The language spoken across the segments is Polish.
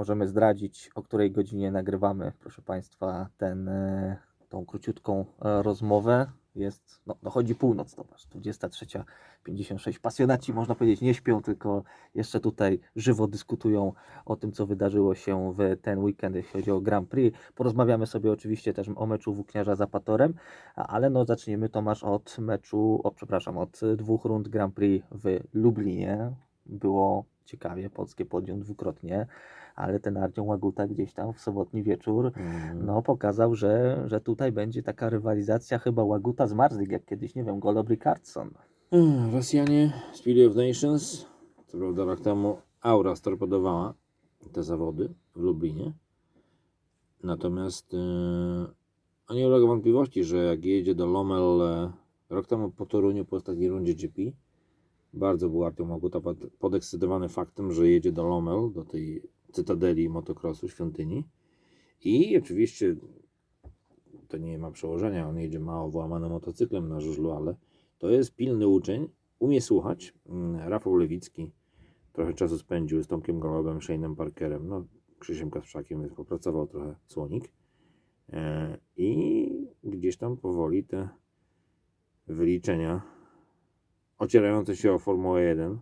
możemy zdradzić, o której godzinie nagrywamy, proszę Państwa, ten, e, tą króciutką e, rozmowę. Jest, no, dochodzi północ, zobacz, 23.56. Pasjonaci, można powiedzieć, nie śpią, tylko jeszcze tutaj żywo dyskutują o tym, co wydarzyło się w ten weekend, jeśli chodzi o Grand Prix. Porozmawiamy sobie oczywiście też o meczu Włókniarza z Apatorem, ale no zacznijmy Tomasz od meczu, o przepraszam, od dwóch rund Grand Prix w Lublinie. Było ciekawie, polskie podium dwukrotnie, ale ten Ardzią Łaguta gdzieś tam w sobotni wieczór Mm. no, pokazał, że, że tutaj będzie taka rywalizacja chyba Łaguta z Marzlik, jak kiedyś, nie wiem, Golob Ricardson. Mm, Rosjanie, Speedy of Nations, co prawda rok temu Aura storpedowała te zawody w Lublinie. Natomiast yy, nie ulega wątpliwości, że jak jedzie do Lommel e, rok temu po Toruniu po ostatniej rundzie GP, bardzo był Artem Moguta pod- podekscytowany faktem, że jedzie do Lommel, do tej cytadeli motocrossu, świątyni. I oczywiście to nie ma przełożenia, on jedzie mało włamanym motocyklem na żużlu, ale to jest pilny uczeń, umie słuchać. Mm, Rafał Lewicki trochę czasu spędził z Tomkiem Golobem, Shane'em Parkerem, no Krzysiem Kasprzakiem, więc popracował trochę słonik. E, I gdzieś tam powoli te wyliczenia ocierające się o Formułę 1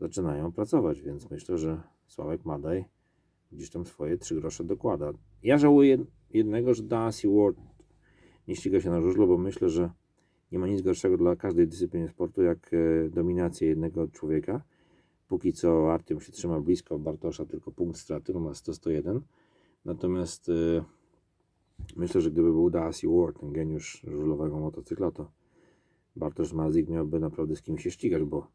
zaczynają pracować, więc myślę, że Sławek Madaj gdzieś tam swoje trzy grosze dokłada. Ja żałuję jednego, że Darcy Ward nie ściga się na żużlu, bo myślę, że nie ma nic gorszego dla każdej dyscypliny sportu, jak e, dominacja jednego człowieka. Póki co Artyom się trzyma blisko Bartosza, tylko punkt straty, ma 100-101. Natomiast e, myślę, że gdyby był Darcy Ward, ten geniusz żużlowego motocykla, to Bartosz Mazik miałby naprawdę z kim się ścigać, bo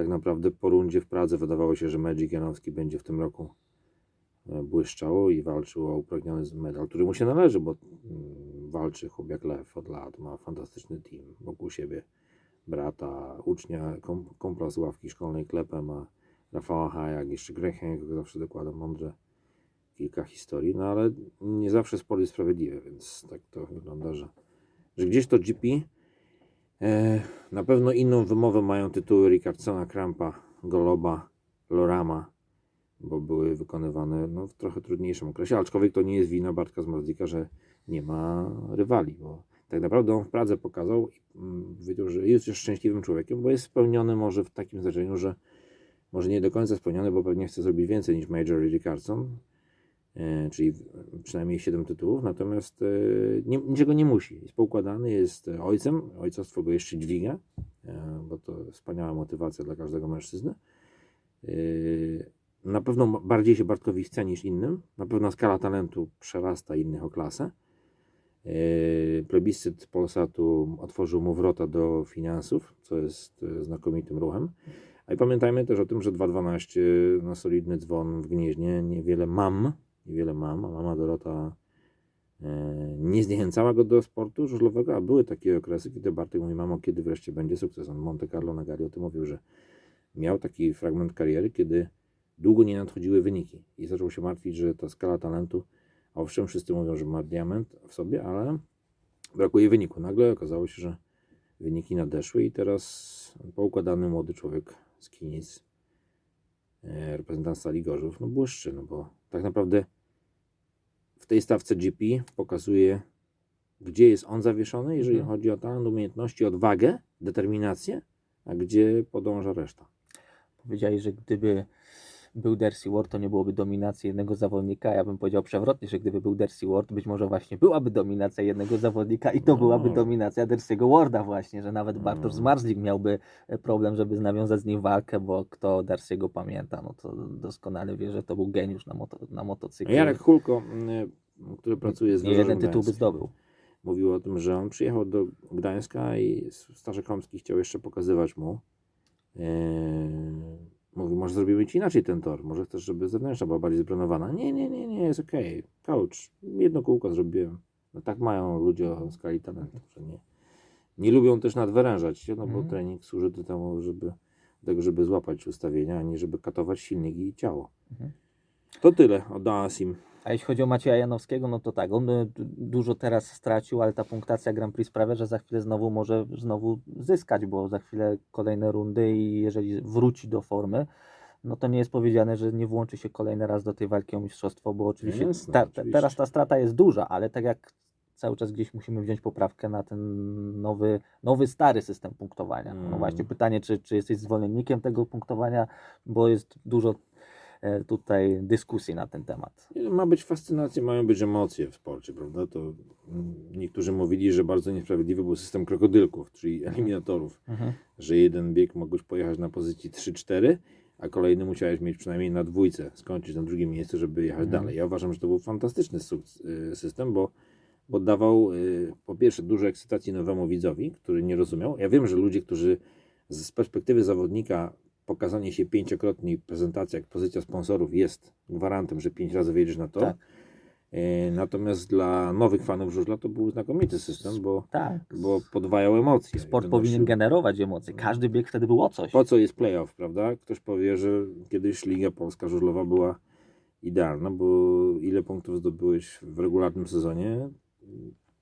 tak naprawdę po rundzie w Pradze wydawało się, że Magic Janowski będzie w tym roku e, błyszczał i walczył o upragniony medal, który mu się należy, bo mm, walczy chłop jak lew od lat, ma fantastyczny team wokół siebie, brata, ucznia, kom, kumpla z ławki szkolnej Klepę, ma Rafała Hajak, jeszcze Greg Hancock zawsze dokłada mądre kilka historii, no ale nie zawsze sport jest sprawiedliwy, więc tak to wygląda, że, że gdzieś to GP na pewno inną wymowę mają tytuły Rickardsona, Krampa, Goloba, Lorama, bo były wykonywane no, w trochę trudniejszym okresie, aczkolwiek to nie jest wina Bartka Zmarzlika, że nie ma rywali, bo tak naprawdę on w Pradze pokazał i mm, powiedział, że jest już szczęśliwym człowiekiem, bo jest spełniony może w takim znaczeniu, że może nie do końca spełniony, bo pewnie chce zrobić więcej niż Major Rickardson, e, czyli w- przynajmniej 7 tytułów, natomiast e, nie, niczego nie musi. Jest poukładany, jest e, ojcem, ojcostwo go jeszcze dźwiga, e, bo to wspaniała motywacja dla każdego mężczyzny. E, na pewno bardziej się Bartkowi chce niż innym. Na pewno skala talentu przerasta innych o klasę. Plebiscyt Polsatu otworzył mu wrota do finansów, co jest e, znakomitym ruchem. A i pamiętajmy też o tym, że 2.12 na solidny dzwon w Gnieźnie niewiele mam, niewiele mam, a mama Dorota e, nie zniechęcała go do sportu żużlowego, a były takie okresy, kiedy Bartek mówi, mamo, kiedy wreszcie będzie sukces? On Monte Carlo na Gari o tym mówił, że miał taki fragment kariery, kiedy długo nie nadchodziły wyniki i zaczął się martwić, że ta skala talentu, owszem, wszyscy mówią, że ma diament w sobie, ale brakuje wyniku. Nagle okazało się, że wyniki nadeszły i teraz poukładany młody człowiek z Kinic, e, reprezentant Stali Gorzów, no błyszczy, no bo tak naprawdę w tej stawce GP pokazuje, gdzie jest on zawieszony, jeżeli Mhm. chodzi o talent, umiejętności, odwagę, determinację, a gdzie podąża reszta. Powiedziałeś, że gdyby był Dercy Ward, to nie byłoby dominacji jednego zawodnika. Ja bym powiedział przewrotnie, że gdyby był Dercy Ward, być może właśnie byłaby dominacja jednego zawodnika i to No. byłaby dominacja Dercy'ego Warda właśnie, że nawet No. Bartosz Zmarzlik miałby e, problem, żeby nawiązać z nim walkę, bo kto Dercy'ego pamięta, no to doskonale wie, że to był geniusz na, moto, na motocyklu. Jarek Hulko, m, który pracuje z nie jeden tytuł by zdobył. mówił o tym, że on przyjechał do Gdańska i Staszek Chomski chciał jeszcze pokazywać mu. Yy, mówił, może zrobimy ci inaczej ten tor, może chcesz, żeby zewnętrzna była bardziej zbronowana. Nie, nie, nie, nie, jest okej. Coach, jedno kółko zrobiłem. No tak mają ludzie o skali talentu, że nie, nie lubią też nadwyrężać się, no bo Mhm. trening służy do tego, żeby, do tego, żeby złapać ustawienia, a nie żeby katować silnik i ciało. Mhm. To tyle o Daasim. A jeśli chodzi o Macieja Janowskiego, no to tak, on d- dużo teraz stracił, ale ta punktacja Grand Prix sprawia, że za chwilę znowu może znowu zyskać, bo za chwilę kolejne rundy i jeżeli wróci do formy, no to nie jest powiedziane, że nie włączy się kolejny raz do tej walki o mistrzostwo, bo oczywiście, Jasne, ta, oczywiście. teraz ta strata jest duża, ale tak jak cały czas gdzieś musimy wziąć poprawkę na ten nowy, nowy stary system punktowania. No Mm. właśnie pytanie, czy, czy jesteś zwolennikiem tego punktowania, bo jest dużo e, tutaj dyskusji na ten temat. Nie, Ma być fascynacja, mają być emocje w sporcie, prawda? To mm, niektórzy mówili, że bardzo niesprawiedliwy był system krokodylków, czyli eliminatorów, Mhm. że jeden bieg mogłeś pojechać na pozycji 3-4, a kolejny musiałeś mieć przynajmniej na dwójce, skończyć na drugim miejscu, żeby jechać Mhm. dalej. Ja uważam, że to był fantastyczny y, system, bo, bo dawał y, po pierwsze dużo ekscytacji nowemu widzowi, który nie rozumiał. Ja wiem, że ludzie, którzy z perspektywy zawodnika pokazanie się pięciokrotnie prezentacja, jak pozycja sponsorów jest gwarantem, że pięć razy wyjedziesz na to. Tak. E, Natomiast dla nowych fanów żużla to był znakomity system, bo, Tak. bo podwajał emocje. Sport powinien generować emocje. Każdy bieg wtedy był o coś. Po co jest playoff, prawda? Ktoś powie, że kiedyś Liga Polska żużlowa była idealna, bo ile punktów zdobyłeś w regularnym sezonie,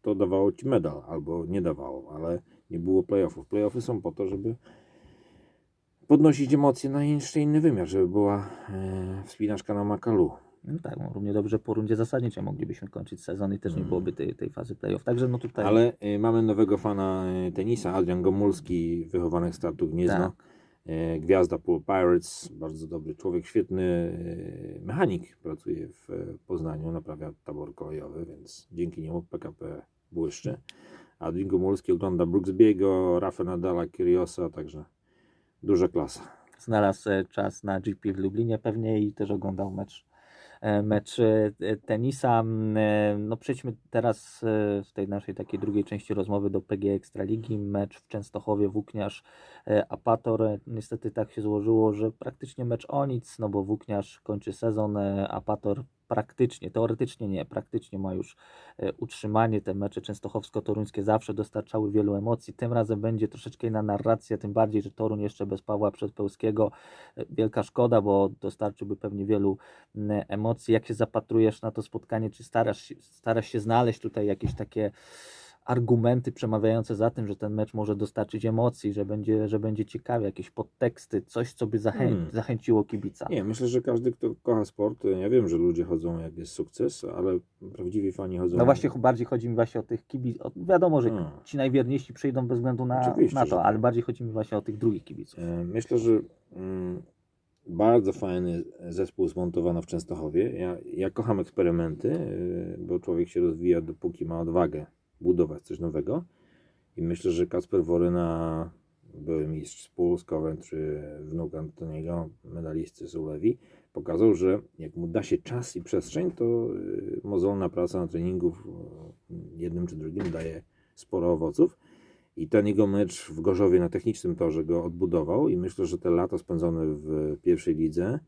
to dawało ci medal, albo nie dawało, ale nie było playoffów. Playoffy są po to, żeby podnosić emocje na jeszcze inny wymiar, żeby była e, wspinaczka na makalu. No tak, no, równie dobrze po rundzie zasadniczej moglibyśmy kończyć sezon i też nie Mm. byłoby tej, tej fazy playoff. Także no tutaj Ale y, mamy nowego fana y, tenisa, Adrian Gomulski, wychowanek startu Gniezno. Tak. Y, Gwiazda Pool Pirates, bardzo dobry człowiek, świetny y, mechanik, pracuje w y, Poznaniu, naprawia tabor kolejowy, więc dzięki niemu PKP błyszczy. Adrian Gomulski ogląda Brooksbiego, Rafa Nadala, Kyriosa, także duża klasa. znalazł czas na GP w Lublinie pewnie i też oglądał mecz, e, mecz e, tenisa. E, No przejdźmy teraz w tej naszej takiej drugiej części rozmowy do PG Ekstraligi. Mecz w Częstochowie, Włókniarz, Apator. Niestety tak się złożyło, że praktycznie mecz o nic, no bo Włókniarz kończy sezon, Apator praktycznie, teoretycznie nie, praktycznie ma już e, utrzymanie. Te mecze częstochowsko-toruńskie zawsze dostarczały wielu emocji. Tym razem będzie troszeczkę inna narracja, tym bardziej, że Toruń jeszcze bez Pawła Przedpełskiego. E, Wielka szkoda, bo dostarczyłby pewnie wielu m, emocji. Jak się zapatrujesz na to spotkanie? Czy starasz, starasz się znaleźć tutaj jakieś takie argumenty przemawiające za tym, że ten mecz może dostarczyć emocji, że będzie, że będzie ciekawie, jakieś podteksty, coś, co by zachę Hmm. zachęciło kibica. Nie, myślę, że każdy, kto kocha sport, ja wiem, że ludzie chodzą jak jest sukces, ale prawdziwi fani chodzą... No właśnie, bardziej chodzi mi właśnie o tych kibiców. Wiadomo, że Hmm. ci najwierniejsi przyjdą bez względu na, na to, tak. ale bardziej chodzi mi właśnie o tych drugich kibiców. E, Myślę, że mm, bardzo fajny zespół zmontowano w Częstochowie. Ja, ja kocham eksperymenty, e, bo człowiek się rozwija dopóki ma odwagę budować coś nowego. I myślę, że Kasper Woryna, były mistrz z Coventry, wnuk Antoniego, medalisty z Ulewi, pokazał, że jak mu da się czas i przestrzeń, to y, mozolna praca na treningu y, jednym czy drugim daje sporo owoców. I ten jego mecz w Gorzowie na technicznym torze go odbudował i myślę, że te lata spędzone w pierwszej lidze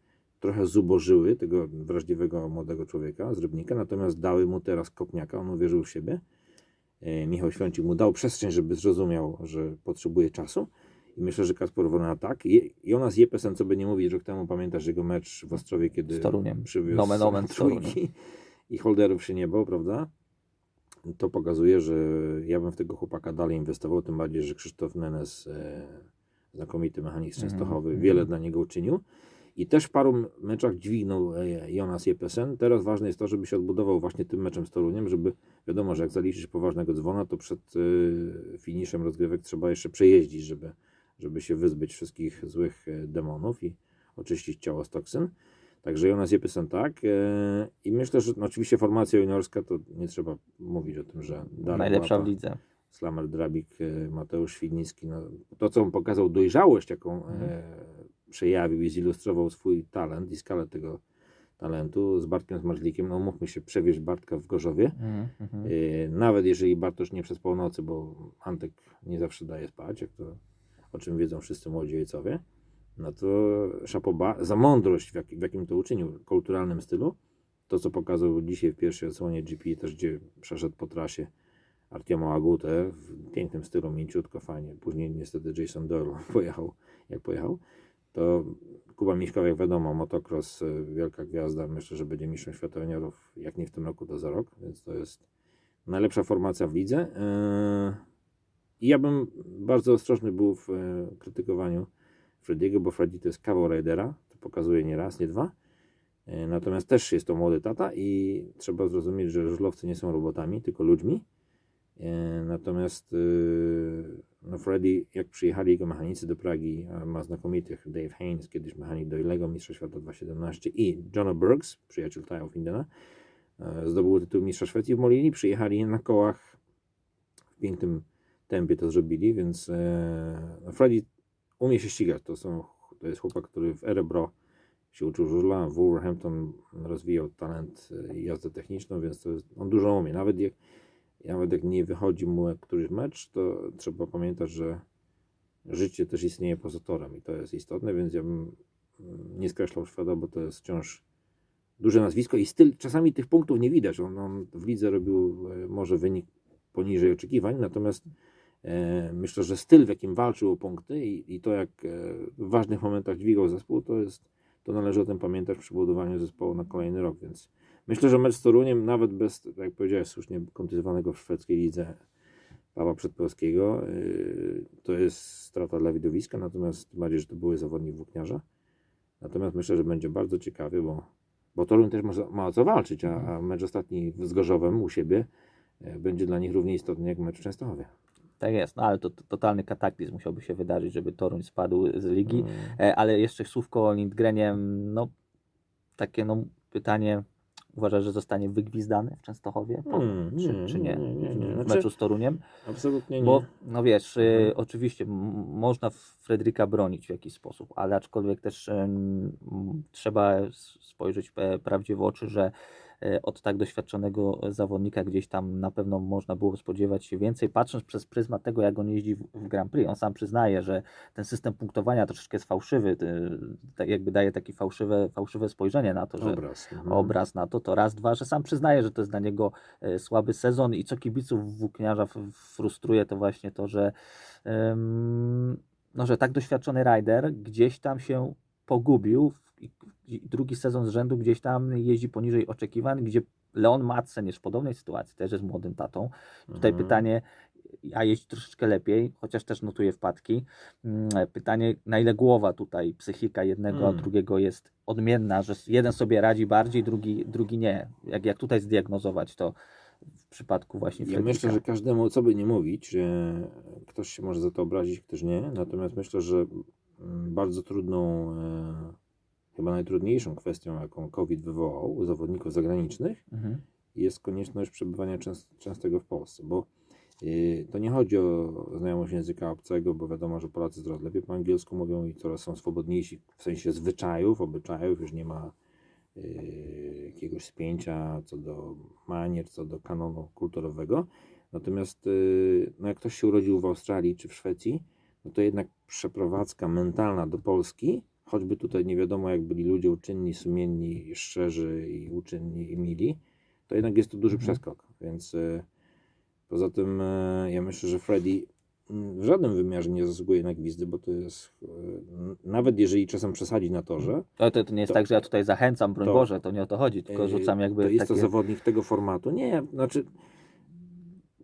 trochę zubożyły tego wrażliwego młodego człowieka z Rybnika, natomiast dały mu teraz kopniaka, on uwierzył w siebie. E, Michał Świącik mu dał przestrzeń, żeby zrozumiał, że potrzebuje czasu. I myślę, że Kasper Wrona tak. I Jonas Jepesen, co by nie mówić, rok temu pamiętasz jego mecz w Ostrowie, kiedy Z Toruniem. przywiózł Nomen omen z Toruniem. trójki i holderów się nie bał, prawda? To pokazuje, że ja bym w tego chłopaka dalej inwestował, tym bardziej, że Krzysztof Nenes, e, znakomity mechanik z Mhm, Częstochowy, mhm. wiele dla niego uczynił. I też w paru meczach dźwignął e, Jonas Jepesen. Teraz ważne jest to, żeby się odbudował właśnie tym meczem z Toruniem, żeby wiadomo, że jak zaliczysz poważnego dzwona, to przed e, finiszem rozgrywek trzeba jeszcze przejeździć, żeby, żeby się wyzbyć wszystkich złych e, demonów i oczyścić ciało z toksyn. Także Jonas Jepesen tak. I myślę, że no, oczywiście formacja juniorska, to nie trzeba mówić o tym, że Najlepsza w lidze. Slamer Drabik, Mateusz Świdnicki, no, to co on pokazał, dojrzałość, jaką Mhm. Przejawił i zilustrował swój talent i skalę tego talentu z Bartkiem Zmarzlikiem, no mówmy się, przewieźć Bartka w Gorzowie, mhm. e, nawet jeżeli Bartosz nie przespał nocy, bo Antek nie zawsze daje spać, jak to, o czym wiedzą wszyscy młodzi ojcowie, no to szapoba za mądrość, w, jak, w jakim to uczynił, w kulturalnym stylu, to co pokazał dzisiaj w pierwszej odsłonie GP, też gdzie przeszedł po trasie Artioma Agutę w pięknym stylu, mięciutko, fajnie. Później niestety Jason Doyle pojechał jak pojechał. To Kuba Miśkow, jak wiadomo, motocross, y, wielka gwiazda. Myślę, że będzie mistrzem świata juniorów, jak nie w tym roku, to za rok, więc to jest najlepsza formacja w lidze. Yy, I ja bym bardzo ostrożny był w e, krytykowaniu Frediego, bo Freddy to jest kawał rajdera. To pokazuje nie raz, nie dwa. Natomiast też jest to młody tata i trzeba zrozumieć, że żużlowcy nie są robotami, tylko ludźmi. E, Natomiast y, no Freddy, jak przyjechali jego mechanicy do Pragi, ma znakomitych Dave Haynes, kiedyś mechanik do Ilego, mistrza świata 2.17 i John Burks, przyjaciel Taja Findena, e, zdobył tytuł mistrza Szwecji w Molini, przyjechali na kołach w pięknym tempie to zrobili, więc e, no Freddy umie się ścigać. To, są, to jest chłopak, który w Erebro się uczył żużla, w Wolverhampton rozwijał talent jazdę techniczną, więc jest, on dużo umie. Nawet jak, nawet jak nie wychodzi mu któryś mecz, to trzeba pamiętać, że życie też istnieje poza torem i to jest istotne, więc ja bym mm, nie skreślał Szweda, bo to jest wciąż duże nazwisko i styl, czasami tych punktów nie widać. On, on w lidze robił e, może wynik poniżej oczekiwań, natomiast e, myślę, że styl, w jakim walczył o punkty i, i to, jak e, w ważnych momentach dźwigał zespół, to jest, to należy o tym pamiętać przy budowaniu zespołu na kolejny rok, więc myślę, że mecz z Toruniem, nawet bez, tak jak powiedziałeś, słusznie kontuzjowanego w szwedzkiej lidze Pawła Przedpolskiego, yy, to jest strata dla widowiska, natomiast tym bardziej, że to były zawodnik włókniarza. Natomiast myślę, że będzie bardzo ciekawy, bo, bo Toruń też ma, ma o co walczyć, a, a mecz ostatni z Gorzowem u siebie e, będzie dla nich równie istotny jak mecz w Częstochowie. Tak jest, no ale to, to totalny kataklizm musiałby się wydarzyć, żeby Toruń spadł z ligi. Mm. E, Ale jeszcze słówko o Lindgrenie, no takie no pytanie, uważasz, że zostanie wygwizdany w Częstochowie? Po, Hmm, czy, nie, czy nie? nie. W Znaczy- meczu z Toruniem? Absolutnie nie. Bo, no wiesz, y, Mhm. oczywiście można Fredryka bronić w jakiś sposób, ale aczkolwiek też m, trzeba spojrzeć pe- prawdzie w oczy, że e, od tak doświadczonego zawodnika gdzieś tam na pewno można było spodziewać się więcej, patrząc przez pryzmat tego, jak on jeździ w, w Grand Prix. On sam przyznaje, że ten system punktowania troszeczkę jest fałszywy, ty- tak jakby daje takie fałszywe, fałszywe spojrzenie na to, że obraz. Mhm. obraz na to, to raz, dwa, że sam przyznaje, że to jest dla niego e, słaby sezon i co kibiców włókniarza frustruje, to właśnie to, że, no, że tak doświadczony rider gdzieś tam się pogubił i drugi sezon z rzędu gdzieś tam jeździ poniżej oczekiwań, gdzie Leon Madsen jest w podobnej sytuacji, też jest młodym tatą. Tutaj Mhm. pytanie, a jeździ troszeczkę lepiej, chociaż też notuje wpadki. Mm, Pytanie, na ile głowa tutaj, psychika jednego, a Mm. drugiego jest odmienna, że jeden sobie radzi bardziej, drugi, drugi nie. Jak, jak tutaj zdiagnozować to w przypadku właśnie Ja Fredrika? myślę, że każdemu, co by nie mówić, ktoś się może za to obrazić, ktoś nie. Natomiast myślę, że mm, bardzo trudną, e, chyba najtrudniejszą kwestią, jaką COVID wywołał u zawodników zagranicznych, Mhm. jest konieczność przebywania częst, częstego w Polsce, bo y, to nie chodzi o znajomość języka obcego, bo wiadomo, że Polacy coraz lepiej po angielsku mówią i coraz są swobodniejsi w sensie zwyczajów, obyczajów, już nie ma y, jakiegoś spięcia co do manier, co do kanonu kulturowego. Natomiast y, no jak ktoś się urodził w Australii czy w Szwecji, no to jednak przeprowadzka mentalna do Polski, choćby tutaj nie wiadomo jak byli ludzie uczynni, sumienni, szczerzy i uczynni i mili, to jednak jest to duży Mhm. przeskok. Więc y, poza tym y, ja myślę, że Freddy w żadnym wymiarze nie zasługuje na gwizdy, bo to jest n- nawet jeżeli czasem przesadzi na torze, To, to, to nie jest To- tak, że ja tutaj zachęcam, broń to- Boże, to nie o to chodzi, tylko rzucam jakby to jest to takie... zawodnik tego formatu. Nie, znaczy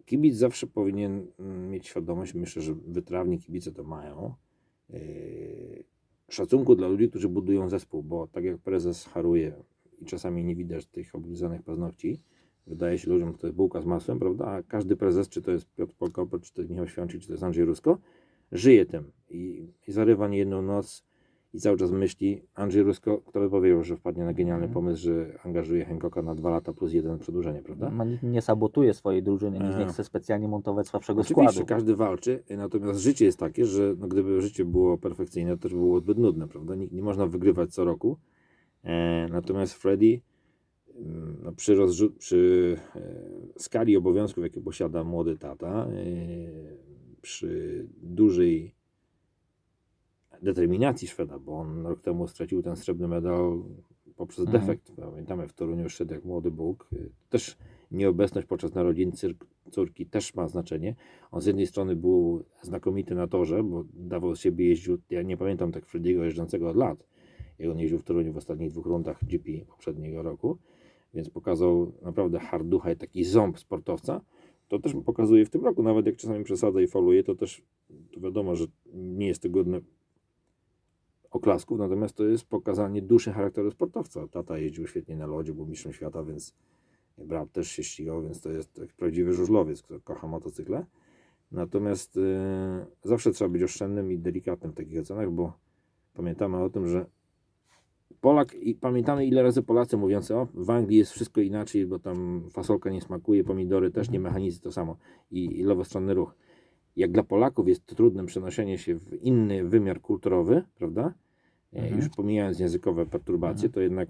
kibic zawsze powinien mieć świadomość, myślę, że wytrawni kibice to mają, szacunku dla ludzi, którzy budują zespół, bo tak jak prezes haruje i czasami nie widać tych oblizanych paznokci, wydaje się ludziom, że to jest bułka z masłem, prawda, a każdy prezes, czy to jest Piotr Polkopel, czy to jest Michał Świączyk, czy to jest Andrzej Rusko, żyje tym i, i zarywa nie jedną noc i cały czas myśli, Andrzej Rusko, kto by powiedział, że wpadnie na genialny Mhm. pomysł, że angażuje Hancocka na dwa lata plus jeden przedłużenie, prawda? No, nie, nie sabotuje swojej drużyny, nie, nie E. chce specjalnie montować słabszego Oczywiście, składu. każdy walczy, natomiast życie jest takie, że no, gdyby życie było perfekcyjne, to też było zbyt nudne, prawda? Nie, nie można wygrywać co roku. E, natomiast Freddy mm, no, przy, rozrzu- przy e, skali obowiązków, jakie posiada młody tata, e, przy dużej determinacji Szweda, bo on rok temu stracił ten srebrny medal poprzez Mhm. defekt. Pamiętamy, w Toruniu szedł jak młody Bóg. Też nieobecność podczas narodzin córki też ma znaczenie. On z jednej strony był znakomity na torze, bo dawał z siebie jeździł, ja nie pamiętam tak Frediego jeżdżącego od lat, jak on jeździł w Toruniu w ostatnich dwóch rundach GP poprzedniego roku, więc pokazał naprawdę harducha i taki ząb sportowca. To też pokazuje w tym roku, nawet jak czasami przesadza i fauluje, to też to wiadomo, że nie jest to godne oklasków, natomiast to jest pokazanie duszy charakteru sportowca. Tata jeździł świetnie na lodzie, był mistrzem świata, więc brat też się ścigał, więc to jest taki prawdziwy żużlowiec, który kocha motocykle. Natomiast y, zawsze trzeba być oszczędnym i delikatnym w takich ocenach, bo pamiętamy o tym, że Polak, i pamiętamy ile razy Polacy mówiący, o w Anglii jest wszystko inaczej, bo tam fasolka nie smakuje, pomidory też nie, mechanizmy to samo i, i lewostronny ruch. Jak dla Polaków jest trudnym przenoszenie się w inny wymiar kulturowy, prawda? E, Mhm. Już pomijając językowe perturbacje, to jednak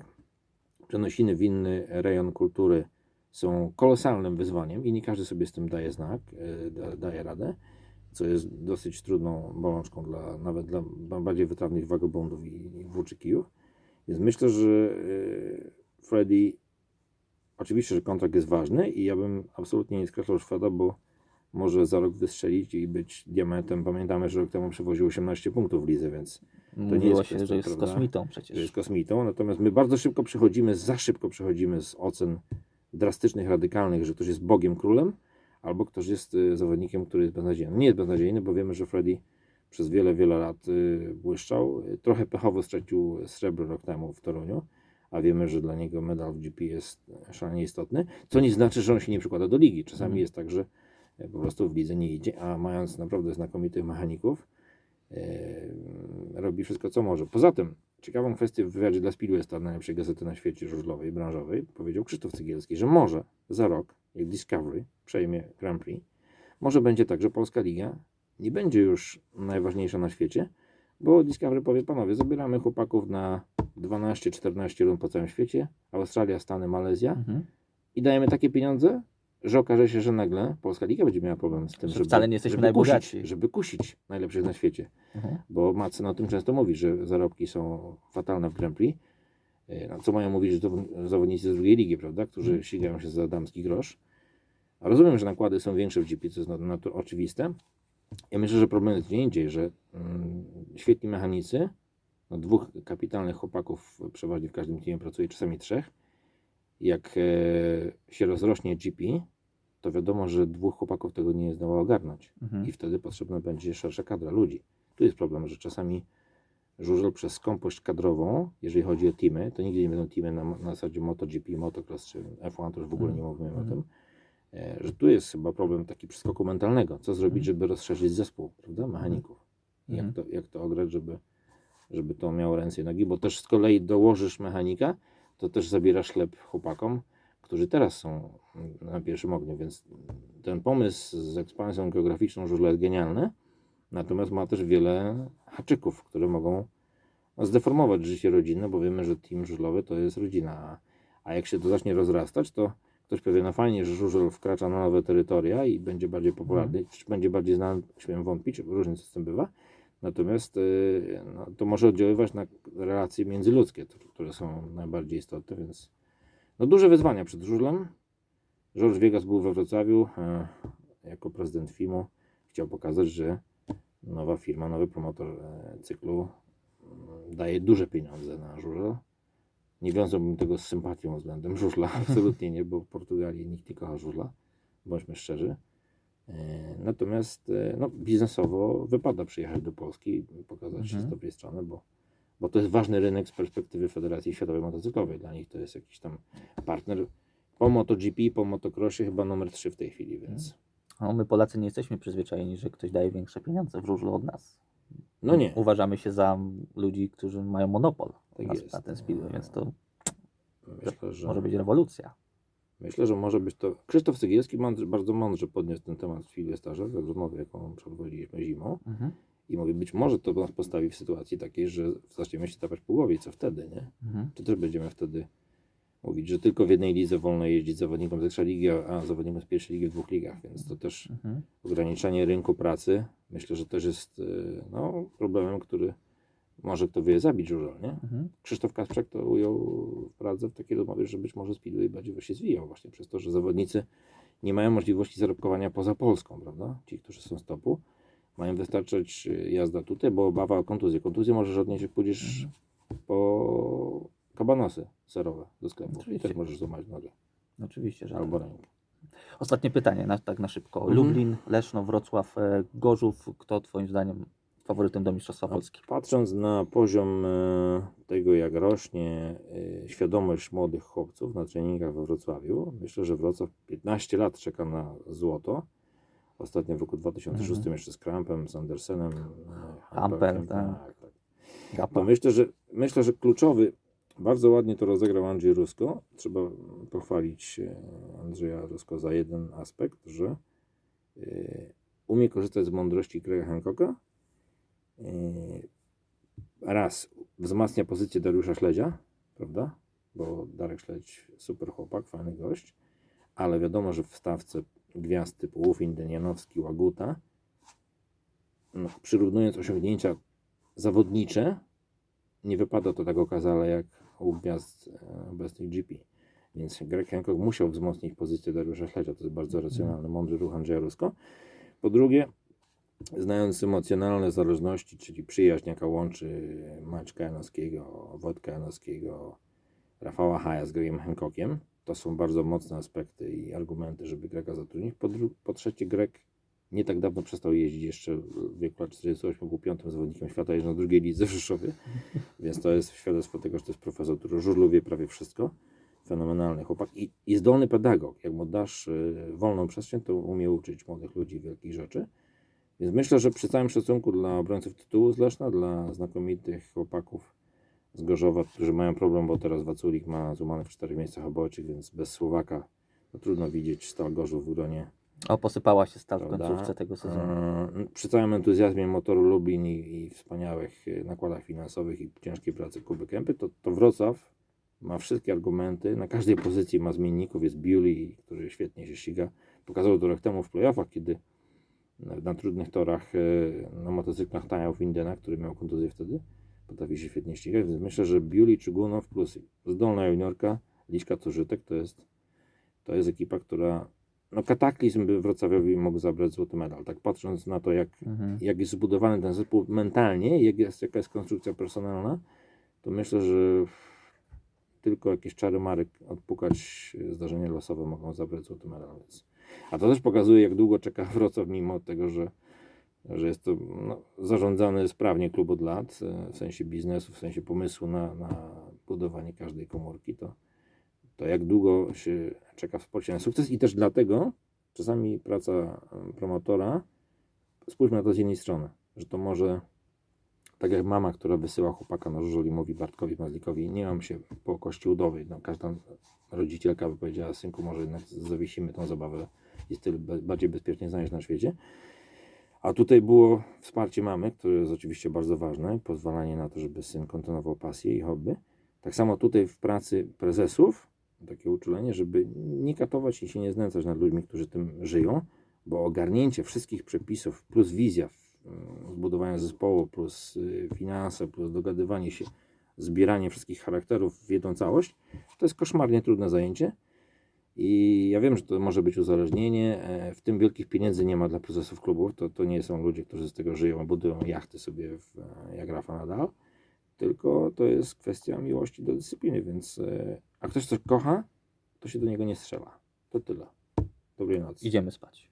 przenosiny w inny rejon kultury są kolosalnym wyzwaniem i nie każdy sobie z tym daje znak, e, da, daje radę, co jest dosyć trudną bolączką dla, nawet dla bardziej wytrawnych wagobondów i, i włóczykijów. Więc myślę, że e, Freddy, oczywiście, że kontrakt jest ważny i ja bym absolutnie nie skreślał Szweda, bo może za rok wystrzelić i być diamentem. Pamiętamy, że rok temu przewoził 18 punktów w lidze, więc Mówiło jest się, kwestia, że jest prawda? kosmitą że przecież. jest kosmitą. Natomiast my bardzo szybko przechodzimy, za szybko przechodzimy z ocen drastycznych, radykalnych, że ktoś jest Bogiem, królem, albo ktoś jest y, zawodnikiem, który jest beznadziejny. Nie jest beznadziejny, bo wiemy, że Freddy przez wiele, wiele lat y, błyszczał. Trochę pechowo stracił srebro rok temu w Toruniu, a wiemy, że dla niego medal w GP jest szalenie istotny, co nie znaczy, że on się nie przykłada do ligi. Czasami Mhm. jest tak, że po prostu w lidze nie idzie, a mając naprawdę znakomitych mechaników, e, robi wszystko, co może. Poza tym, ciekawą kwestię w wywiadzie dla Speedway Star, najlepszej gazety na świecie żużlowej, branżowej, powiedział Krzysztof Cygielski, że może za rok, jak Discovery przejmie Grand Prix, może będzie tak, że Polska Liga nie będzie już najważniejsza na świecie, bo Discovery powie, panowie, zabieramy chłopaków na 12-14 rund po całym świecie, Australia, Stany, Malezja Mhm. i dajemy takie pieniądze, że okaże się, że nagle Polska Liga będzie miała problem z tym, Że żeby, wcale nie jesteśmy żeby kusić, żeby kusić najlepszych na świecie Mhm. bo Macen o tym często mówi, że zarobki są fatalne w Grand Prix. E, No, co mają mówić że to zawodnicy z drugiej ligi, prawda, którzy ścigają się za damski grosz. A rozumiem, że nakłady są większe w GP, co jest na, na to oczywiste. Ja myślę, że problem jest gdzie indziej, że mm, świetni mechanicy, no, dwóch kapitalnych chłopaków przeważnie w każdym teamie pracuje, czasami trzech. Jak e, się rozrośnie GP, to wiadomo, że dwóch chłopaków tego nie zdoła ogarnąć Mhm. i wtedy potrzebna będzie szersza kadra ludzi. Tu jest problem, że czasami żużel przez skąpość kadrową, jeżeli chodzi o teamy, to nigdy nie będą teamy na, na zasadzie MotoGP, Motocross czy F1, to już w ogóle nie mówimy o Mhm. tym, e, że tu jest chyba problem taki przeskoku mentalnego. Co zrobić, Mhm. żeby rozszerzyć zespół, prawda, mechaników. I Mhm. Jak, to, jak to ograć, żeby, żeby to miało ręce i nogi, bo też z kolei dołożysz mechanika, to też zabierasz chleb chłopakom, którzy teraz są na pierwszym ogniu, więc ten pomysł z ekspansją geograficzną żużla jest genialny, natomiast ma też wiele haczyków, które mogą zdeformować życie rodzinne, bo wiemy, że team żużlowy to jest rodzina, a- jak się to zacznie rozrastać, to ktoś powie, no fajnie, że żużel wkracza na nowe terytoria i będzie bardziej popularny, czy będzie bardziej znany, śmiem wątpić, różnie co z tym bywa, natomiast y, no, to może oddziaływać na relacje międzyludzkie, które są najbardziej istotne, więc no duże wyzwania przed żużlem. George Vegas był we Wrocławiu e, jako prezydent FIMU. Chciał pokazać, że nowa firma, nowy promotor e, cyklu mm, daje duże pieniądze na żużel. Nie wiązałbym tego z sympatią względem żużla, absolutnie nie, bo w Portugalii nikt nie kocha żużla, bądźmy szczerzy. E, Natomiast no, biznesowo wypada przyjechać do Polski i pokazać się Mhm. z dobrej strony, bo, bo to jest ważny rynek z perspektywy Federacji Światowej Motocyklowej. Dla nich to jest jakiś tam partner po MotoGP, po motocrossie chyba numer 3 w tej chwili, więc No, my Polacy nie jesteśmy przyzwyczajeni, że ktoś daje większe pieniądze w żużlu od nas. no nie. Uważamy się za ludzi, którzy mają monopol Tak na, jest. na ten speedway, więc to Myślę, że, może być rewolucja. myślę, że może być to. Krzysztof Cygielski bardzo mądrze podniósł ten temat w chwili starze, w rozmowie, jaką przeprowadziliśmy zimą. Mhm. I mówi, być może to nas postawi w sytuacji takiej, że zaczniemy się tapać po głowie, co wtedy, nie? Mhm. Czy też będziemy wtedy mówić, że tylko w jednej lidze wolno jeździć zawodnikom z Ekstraligi, a zawodnikom z pierwszej ligi w dwóch ligach, więc to też Mhm. ograniczenie rynku pracy myślę, że też jest y, no, problemem, który może kto wie zabić żużel, nie? Mhm. Krzysztof Kasprzak to ujął w Pradze w takiej rozmowie, że być może Speedway będzie się zwijał właśnie przez to, że zawodnicy nie mają możliwości zarobkowania poza Polską, prawda? Ci, którzy są z topu, mają wystarczać y, jazda tutaj, bo obawa o kontuzję. Kontuzję możesz odnieść, jak pójdziesz po kabanosy serowe do sklepu. I Oczywiście. też możesz złamać nogę Oczywiście, że albo tak. rękę. Ostatnie pytanie, na, tak na szybko. Mhm. Lublin, Leszno, Wrocław, e, Gorzów. Kto Twoim zdaniem faworytem do Mistrzostwa Polski. Patrząc na poziom e, tego, jak rośnie e, świadomość młodych chłopców na treningach we Wrocławiu, myślę, że Wrocław 15 lat czeka na złoto. Ostatnio w roku 2006 Mhm. jeszcze z Krampem, z Andersenem, e, Hamper, Hamperkiem, tak. tak. Gapa. To myślę, że myślę, że kluczowy, bardzo ładnie to rozegrał Andrzej Rusko. Trzeba pochwalić e, Andrzeja Rusko za jeden aspekt, że e, umie korzystać z mądrości Craiga Hancocka. E, Raz, wzmacnia pozycję Dariusza Śledzia, prawda? Bo Darek Śledź, super chłopak, fajny gość, ale wiadomo, że w stawce gwiazd typu Łufin, Denianowski, Łaguta, no, przyrównując osiągnięcia zawodnicze, nie wypada to tak okazale jak u gwiazd e, obecnych GP. Więc Greg Hancock musiał wzmocnić pozycję Dariusza Śledzia. To jest bardzo racjonalny, mądry ruch Andrzeja Rusko. Po drugie, znając emocjonalne zależności, czyli przyjaźń, jaka łączy Maćka Janowskiego, Wojtka Janowskiego, Rafała Haja z Gregiem Hancockiem, to są bardzo mocne aspekty i argumenty, żeby Grega zatrudnić. Po, po trzecie, Greg nie tak dawno przestał jeździć jeszcze w wieku lat 48, był piątym zawodnikiem świata, jeździł na drugiej lidze w Rzeszowie, więc to jest świadectwo tego, że to jest profesor, który żużlu wie prawie wszystko. Fenomenalny chłopak i, i zdolny pedagog. Jak mu dasz y, wolną przestrzeń, to umie uczyć młodych ludzi wielkich rzeczy. Więc myślę, że przy całym szacunku dla obrońców tytułu z Leszna, dla znakomitych chłopaków z Gorzowa, którzy mają problem, bo teraz Waculik ma złamane w czterech miejscach obojczych, więc bez Słowaka to trudno widzieć Stal Gorzów w gronie O, posypała się stal w końcówce tego sezonu. E, Przy całym entuzjazmie motoru Lublin i, i wspaniałych e, nakładach finansowych i ciężkiej pracy Kuby Kępy, to, to Wrocław ma wszystkie argumenty. Na każdej pozycji ma zmienników. Jest Bewley, który świetnie się ściga. Pokazał to rok temu w playoffach, kiedy na, na trudnych torach e, na motocyklach tajał Windena, który miał kontuzję wtedy. Potrafi się świetnie ścigać, więc myślę, że Bewley, Czygunow plus zdolna juniorka, Liśka Turzytek to jest, to jest ekipa, która no kataklizm by Wrocławiowi mógł zabrać złoty medal. Tak patrząc na to, jak, Mhm. jak jest zbudowany ten zespół mentalnie, jak jest, jaka jest konstrukcja personalna, to myślę, że tylko jakieś czary marek odpukać zdarzenia losowe mogą zabrać złoty medal. Więc. A to też pokazuje, jak długo czeka Wrocław, mimo tego, że, że jest to no, zarządzany sprawnie klub od lat, e, w sensie biznesu, w sensie pomysłu na, na budowanie każdej komórki, to, to jak długo się czeka w sporcie na sukces i też dlatego czasami praca em, promotora, spójrzmy na to z jednej strony, że to może tak jak mama, która wysyła chłopaka na żużel i mówi Bartkowi Mazlikowi, nie mam się po kości udowej, no, każda rodzicielka by powiedziała, synku, może jednak zawiesimy tą zabawę, jest tyle bardziej bezpiecznie znaleźć na świecie. A tutaj było wsparcie mamy, które jest oczywiście bardzo ważne, pozwalanie na to, żeby syn kontynuował pasję i hobby. Tak samo tutaj w pracy prezesów, takie uczulenie, żeby nie katować i się nie znęcać nad ludźmi, którzy tym żyją, bo ogarnięcie wszystkich przepisów plus wizja mm, zbudowania zespołu, plus y, finanse, plus dogadywanie się, zbieranie wszystkich charakterów w jedną całość, to jest koszmarnie trudne zajęcie. I ja wiem, że to może być uzależnienie. e, W tym wielkich pieniędzy nie ma dla prezesów klubów. To, to nie są ludzie, którzy z tego żyją, budują jachty sobie w, e, jak Rafa Nadal. Tylko to jest kwestia miłości do dyscypliny, więc e, a ktoś coś kocha, to się do niego nie strzela. To tyle. Dobrej nocy. Idziemy spać.